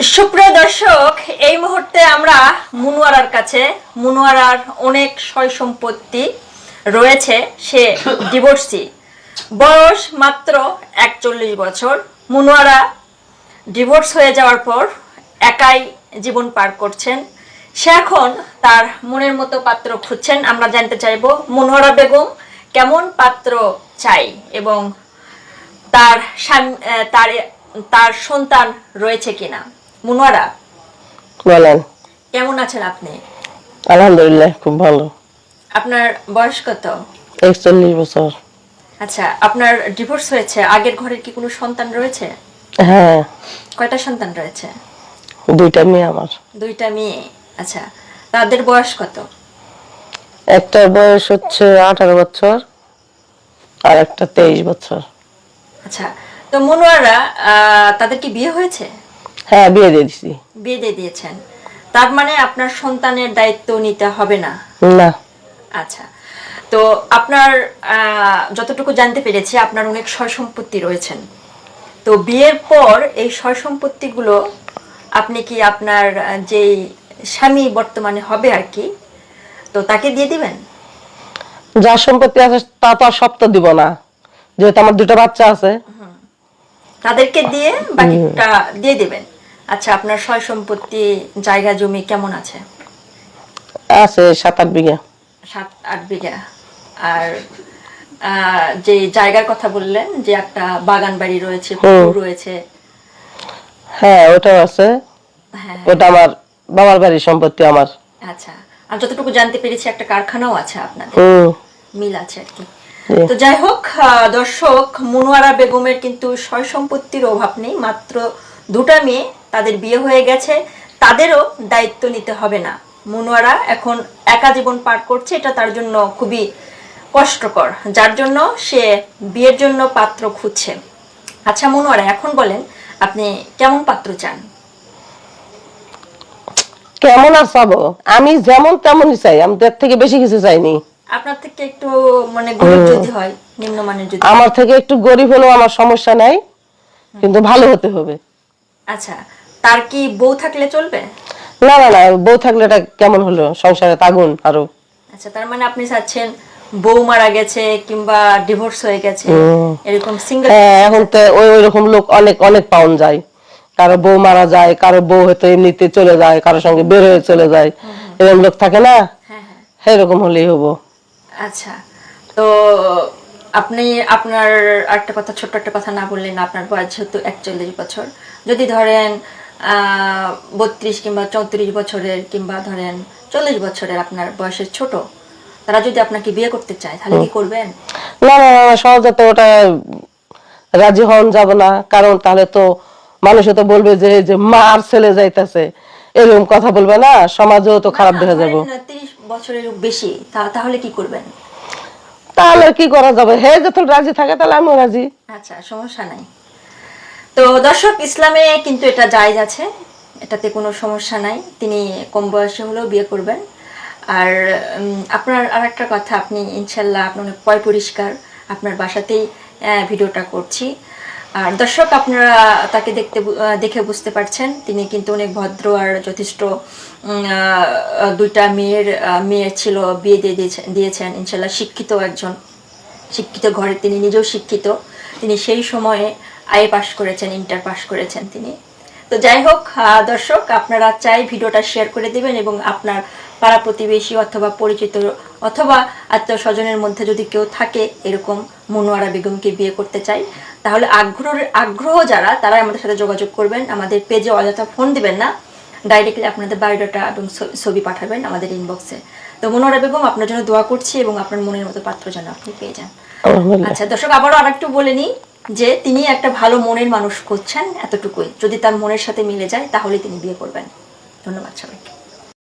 সুপ্রিয় দর্শক, এই মুহূর্তে আমরা মুনুয়ারার কাছে, মুনুয়ারার অনেক সয় সম্পত্তি রয়েছে, সে ডিভোর্সি বয়স মাত্র একচল্লিশ বছর। মুনুয়ারা ডিভোর্স হয়ে যাওয়ার পর একাই জীবন পার করছেন। সে এখন তার মনের মতো পাত্র খুঁজছেন। আমরা জানতে চাইব মনোহরা বেগম কেমন পাত্র চাই এবং তার তার তার সন্তান রয়েছে কিনা? মুনোয়ারা। বলেন। কেমন আছেন আপনি? আলহামদুলিল্লাহ খুব ভালো। আপনার বয়স কত? একচল্লিশ বছর। আচ্ছা আপনার ডিভোর্স হয়েছে আগের ঘরের কি কোনো সন্তান রয়েছে? হ্যাঁ। কয়টা সন্তান রয়েছে? দুইটা মেয়ে আমার। দুইটা মেয়ে আচ্ছা তাদের বয়স কত? একটার বয়স হচ্ছে আঠারো বছর আর একটা তেইশ বছর। আচ্ছা তো মনোয়ারা তাদের কি বিয়ে হয়েছে? হ্যাঁ বিয়ে দিয়ে দিছি। বিয়ে দিয়ে দিয়েছেন। তার মানে আপনার সন্তানের দায়িত্ব নিতে হবে না? না। আচ্ছা। তো আপনার যতটুকু জানতে পেরেছি আপনার অনেক সয় সম্পত্তি রয়েছেন। তো বিয়ের পর এই সয় সম্পত্তিগুলো আপনি কি আপনার যেই স্বামী বর্তমানে হবে আর কি তো তাকে দিয়ে দিবেন? যা সম্পত্তি আছে তা তো আর সব তো দিব না। যেহেতু আমার দুটো বাচ্চা আছে। তাদেরকে দিয়ে বাকিটা দিয়ে দিবেন? আচ্ছা আপনার সয় সম্পত্তি জায়গা জমি কেমন আছে? আছে সাত আট বিঘা। সাত আট বিঘা। আর যে জায়গার কথা বললেন যে একটা বাগান বাড়ি রয়েছে পুকুর রয়েছে। হ্যাঁ ওটাও আছে। হ্যাঁ। ওটা আমার বাবার বাড়ির সম্পত্তি আমার। আচ্ছা। আমি যতটুকু জানতে পেরেছি একটা কারখানাও আছে আপনাদের। মিল আছে আর কি। তো যাই হোক দর্শক মনোয়ারা বেগমের কিন্তু সয় সম্পত্তির অভাব নেই। মাত্র দুটা মেয়ে তাদের বিয়ে হয়ে গেছে তাদেরও দায়িত্ব নিতে হবে না। মনোয়ারা এখন একা জীবন পার করছে এটা তার জন্য খুবই কষ্টকর। যার জন্য সে বিয়ের জন্য পাত্র খুঁজছে। আচ্ছা মনোয়ারা এখন বলেন আপনি কেমন পাত্র চান? কেমন আর চাবো? আমি যেমন তেমনই চাই আমি তার থেকে বেশি কিছু চাইনি। আপনার থেকে একটু মানে গরিব যদি হয় নিম্নমানের যদি আমার থেকে একটু গরিব হলেও আমার সমস্যা নাই কিন্তু ভালো হতে হবে। আচ্ছা তার কি বউ থাকলে চলবে? না না না বউ থাকলে এটা কেমন হলো? সংসারে তাগুন আরও। আচ্ছা তার মানে আপনি চাচ্ছেন বউ মারা গেছে কিংবা ডিভোর্স হয়ে গেছে এরকম সিঙ্গেল হ্যাঁ এখন তো ওই ওই রকম লোক অনেক অনেক পাউন যায়। কারও বউ মারা যায় কারও বউ হয়তো এমনিতে চলে যায় কারোর সঙ্গে বের হয়ে চলে যায়। এরকম লোক থাকে না? হ্যাঁ হ্যাঁ। এরকম হলেই হব। আচ্ছা তো আপনি আপনার একটা কথা ছোট্ট একটা কথা না বললেন আপনার বয়স যেহেতু একচল্লিশ বছর। যদি ধরেন বত্রিশ কিংবা চৌত্রিশ বছরের কিংবা ধরেন চল্লিশ বছরের আপনার বয়সের ছোট তারা যদি আপনাকে বিয়ে করতে চায় তাহলে কি করবেন? না না না, সহজে তো ওটা রাজি হন যাব না কারণ তাহলে তো মানুষে তো বলবে যে যে মার ছেলে যাইতেছে এরকম কথা বলবে না সমাজেও তো খারাপ দেখা যাব। তিরিশ বছরের বেশি তাহলে কি করবেন? তাহলে কি করা যাবে? হে যখন রাজি থাকে তাহলে আমিও রাজি। আচ্ছা সমস্যা নাই। তো দর্শক ইসলামে কিন্তু এটা জায়জ আছে। এটাতে কোনো সমস্যা নাই। তিনি কম বয়সে হলেও বিয়ে করবেন। আর আপনার আর একটা কথা আপনি ইনশাল্লাহ আপনার অনেক পয় পরিষ্কার। আপনার বাসাতেই ভিডিওটা করছি। আর দর্শক আপনারা তাকে দেখতে দেখে বুঝতে পারছেন। তিনি কিন্তু অনেক ভদ্র আর যথেষ্ট দুইটা মেয়ের আহ, মেয়ে ছিল বিয়ে দিয়ে দিয়েছেন দিয়েছেন। ইনশাল্লাহ শিক্ষিত একজন। শিক্ষিত ঘরে তিনি নিজেও শিক্ষিত। তিনি সেই সময়ে আইএ পাশ করেছেন ইন্টার পাশ করেছেন তিনি। তো যাই হোক দর্শক আপনারা চাই ভিডিওটা শেয়ার করে দিবেন এবং আপনার পাড়া প্রতিবেশী অথবা পরিচিত অথবা আত্মীয় স্বজনের মধ্যে যদি কেউ থাকে এরকম মনোয়ারা বেগমকে বিয়ে করতে চাই তাহলে আগ্রহ আগ্রহ যারা তারা আমাদের সাথে যোগাযোগ করবেন। আমাদের পেজে অযথা ফোন দিবেন না। ডাইরেক্টলি আপনাদের বায়োডাটা এবং ছবি পাঠাবেন আমাদের ইনবক্সে তো মনোয়ারা বেগম আপনার জন্য দোয়া করছি এবং আপনার মনের মতো পাত্র যেন আপনি পেয়ে যান। আচ্ছা দর্শক আবারও আরেকটু বলে নিই যে তিনি একটা ভালো মনের মানুষ করছেন এতটুকুই। যদি তার মনের সাথে মিলে যায় তাহলে তিনি বিয়ে করবেন। ধন্যবাদ সবাইকে।